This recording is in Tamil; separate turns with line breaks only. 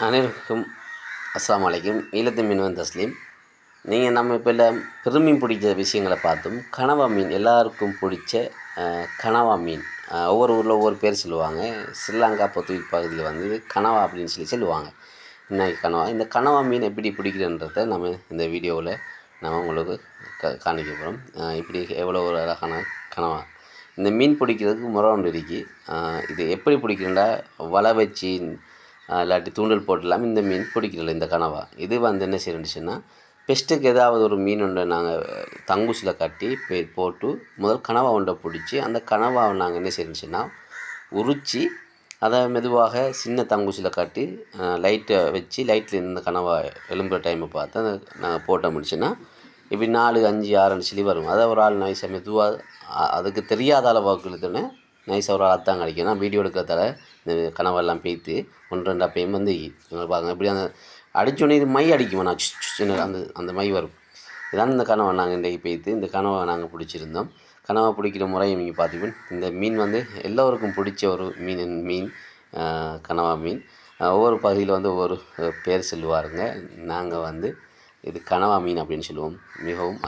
அனைவருக்கும் அஸ்லாம் அலைக்கும். ஈழத்து மீனவன் தஸ்லீம். நீங்கள் நம்ம இப்போ இல்லை பெருமீன் பிடிச்ச விஷயங்களை பார்த்தோம் கனவா மீன் எல்லாருக்கும் பிடிச்ச கனவா மீன். ஒவ்வொரு ஊரில் ஒவ்வொரு பேர் சொல்லுவாங்க. ஸ்ரீலங்கா பொத்துவில் பகுதியில் வந்து கனவா அப்படின்னு சொல்லி சொல்லுவாங்க. இன்னைக்கு கனவா? இந்த கனவா மீன் எப்படி பிடிக்கிறன்றதை நம்ம இந்த வீடியோவில் நம்ம உங்களுக்கு க காணிக்க போகிறோம் இப்படி எவ்வளோ ஒரு அழகான கனவா. இந்த மீன் பிடிக்கிறதுக்கு முறை ஒன்று இருக்குது இது எப்படி பிடிக்கிறேன்டா வலை வச்சு இல்லாட்டி தூண்டல் போட்டுலாம் இந்த மீன் பிடிக்கிறல இந்த கனவா. இது வந்து என்ன செய்யணுச்சுன்னா பெஸ்ட்டுக்கு ஏதாவது ஒரு மீன் ஒன்றை நாங்கள் தங்குசில் கட்டி போட்டு முதல் கனவா ஒன்றை பிடிச்சி அந்த கனவாவை நாங்கள் என்ன செய்யணுச்சுன்னா உரித்து அதை மெதுவாக சின்ன தங்குசில் கட்டி லைட்டை வச்சு லைட்டில் இந்த கனவா எலும்புகிற டைமை பார்த்து அதை நாங்கள் போட்ட முடிச்சுன்னா இப்படி நாலு அஞ்சு ஆறு சிலி வரும். அதை ஒரு ஆள் நைஸாக மெதுவாக அதுக்கு தெரியாத அளவுக்கு இழுத்தோன்னே நைஸாக ஒரு ஆள் தான் கிடைக்கும் நான் வீடியோ எடுக்கிறதால இந்த கனவெல்லாம் பேய்த்து ஒன்று ரெண்டு பேயும் வந்து பாருங்க. இப்படி அந்த அடித்தோடனே இது மை அடிக்குமா? நான் அந்த அந்த மை வரும். இதான் இந்த கனவை நாங்கள் இன்றைக்கு பேய்த்து இந்த கனவை நாங்கள் பிடிச்சிருந்தோம். கனவை பிடிக்கிற முறையை நீங்கள் பார்த்துப்பேன் இந்த மீன் வந்து எல்லோருக்கும் பிடிச்ச ஒரு மீன் மீன் கனவா மீன். ஒவ்வொரு பகுதியில் வந்து ஒவ்வொரு பேர் சொல்லுவாருங்க. நாங்கள் வந்து இது கனவா மீன் அப்படின்னு சொல்லுவோம். மிகவும்